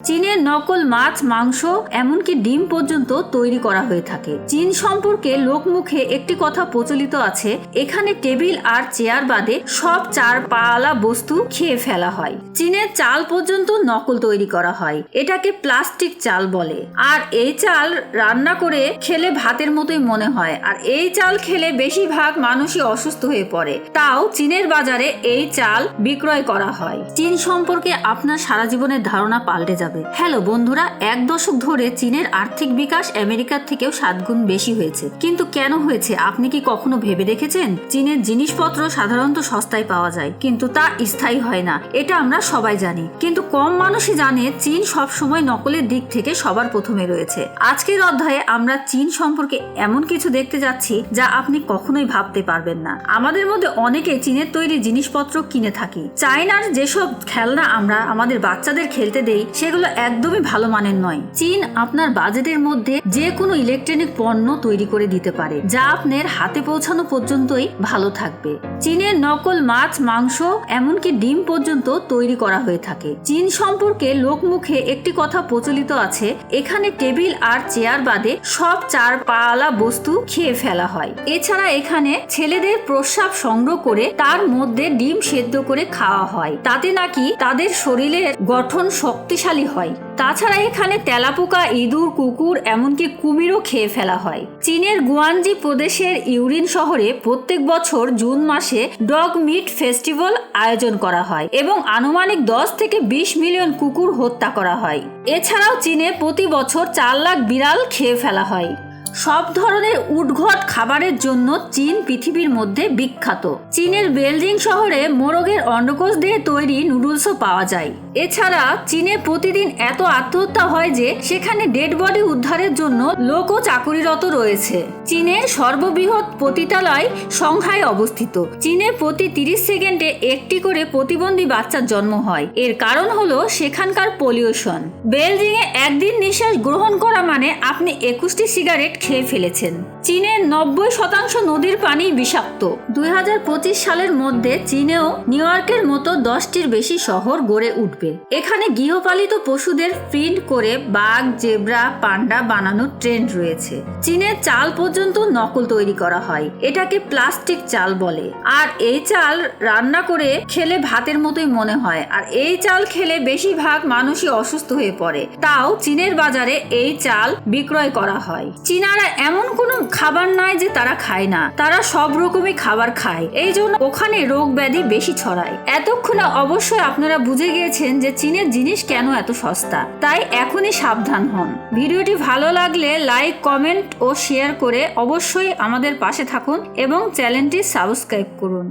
চীনের নকল মাছ, মাংস, এমনকি ডিম পর্যন্ত তৈরি করা হয়ে থাকে। চীন সম্পর্কে লোকমুখে একটি কথা প্রচলিত আছে, এখানে টেবিল আর চেয়ার বাদে সব চার পালা বস্তু খেয়ে ফেলা হয়। চীনের চাল পর্যন্ত নকল তৈরি করা হয়, এটাকে প্লাস্টিক চাল বলে। আর এই চাল রান্না করে খেলে ভাতের মতোই মনে হয়, আর এই চাল খেলে বেশিরভাগ মানুষই অসুস্থ হয়ে পড়ে। তাও চীনের বাজারে এই চাল বিক্রয় করা হয়। চীন সম্পর্কে আপনার সারা জীবনের ধারণা পাল্টে যাবে হ্যালো বন্ধুরা, এক দশক ধরে চীনের আর্থিক বিকাশ আমেরিকার থেকেও সাত গুণ বেশি হয়েছে। কিন্তু কেন হয়েছে, আপনি কি কখনো ভেবে দেখেছেন? চীনের জিনিসপত্র সাধারণত সস্তায় পাওয়া যায়, কিন্তু তা স্থায়ী হয় না, এটা আমরা সবাই জানি। কিন্তু কম মানুষই জানে, চীন সব সময় নকলের দিক থেকে সবার প্রথমে রয়েছে। আজকের অধ্যায়ে আমরা চীন সম্পর্কে এমন কিছু দেখতে যাচ্ছি, যা আপনি কখনোই ভাবতে পারবেন না। আমাদের মধ্যে অনেকে চীনের তৈরি জিনিসপত্র কিনে থাকি। চায়নার যেসব খেলনা আমরা আমাদের বাচ্চাদের খেলতে দেই, সেগুলো একদমই ভালো মানের নয়। চীন আপনার বাজেটের মধ্যে যে কোনো ইলেকট্রনিক পণ্য তৈরি করে দিতে পারে, যা আপনার হাতে পৌঁছানো পর্যন্তই ভালো থাকবে। চীনের নকল মাছ, মাংস, এমনকি ডিম পর্যন্ত তৈরি করা হয়ে থাকে। চীন সম্পর্কে লোকমুখে একটি কথা প্রচলিত আছে, এখানে টেবিল আর চেয়ার বাদে সব চার পালা বস্তু খেয়ে ফেলা হয়। এছাড়া এখানে ছেলেদের প্রস্রাব সংগ্রহ করে তার মধ্যে ডিম সেদ্ধ করে খাওয়া হয়। তাতে নাকি তাদের শরীরের গঠন শক্তিশালী হয়। তাছাড়া এখানে তেলাপোকা, ইঁদুর, কুকুর, এমনকি কুমিরও খেয়ে ফেলা হয়। চীনের গুয়ানজি প্রদেশের ইউরিন শহরে প্রত্যেক বছর জুন মাসে ডগ মিট ফেস্টিভ্যাল আয়োজন করা হয় এবং আনুমানিক দশ থেকে বিশ মিলিয়ন কুকুর হত্যা করা হয়। এছাড়াও চীনে প্রতি বছর চার লাখ বিড়াল খেয়ে ফেলা হয়। সব ধরনের উদ্ঘট খাবারের জন্য চীন পৃথিবীর মধ্যে বিখ্যাত। চীনের বেলজিং শহরে মোরগের অন্ডকোষ দিয়ে তৈরি নুডলসও পাওয়া যায়। এছাড়া চীনে প্রতিদিন এত আত্মহত্যা হয় যে সেখানে ডেড বডি উদ্ধারের জন্য লোকও চাকুরিরত রয়েছে। চীনের সর্ববৃহৎ পতিতালয় সংখ্যায় অবস্থিত। চীনে প্রতি তিরিশ সেকেন্ডে একটি করে প্রতিবন্ধী বাচ্চার জন্ম হয়। এর কারণ হলো সেখানকার পলিউশন। বেলজিংয়ে একদিন নিঃশ্বাস গ্রহণ করা মানে আপনি একুশটি সিগারেট খেয়ে ফেলেছেন। চীনের নব্বই শতাংশ নদীর পানি বিষাক্ত। দুই হাজার পঁচিশ সালের মধ্যে চীনেও নিউ ইয়র্কের মতো দশটির বেশি শহর গড়ে উঠবে। এখানে গৃহপালিত পশুদের প্রিন্ট করে বাঘ, জেব্রা, পান্ডা বানানোর ট্রেন্ড রয়েছে। চীনের চাল পর্যন্ত নকল তৈরি করা হয়। এটাকে প্লাস্টিক চাল বলে। আর এই চাল রান্না করে খেলে ভাতের মতোই মনে হয়। আর এই চাল খেলে বেশিরভাগ মানুষই অসুস্থ হয়ে পড়ে। তাও চীনের বাজারে এই চাল বিক্রয় করা হয়। চীনারা এমন কোনো খাবার নাই যে তারা খায় না। তারা সব রকমই খাবার খায়। এই জন্য ওখানে রোগ ব্যাধি বেশি ছড়ায়। এতক্ষণে অবশ্যই আপনারা বুঝে গিয়েছেন যে চীনের জিনিস কেন এত সস্তা। তাই এখনই সাবধান হন। ভিডিওটি ভালো লাগলে লাইক, কমেন্ট ও শেয়ার করে অবশ্যই আমাদের পাশে থাকুন এবং চ্যানেলটি সাবস্ক্রাইব করুন।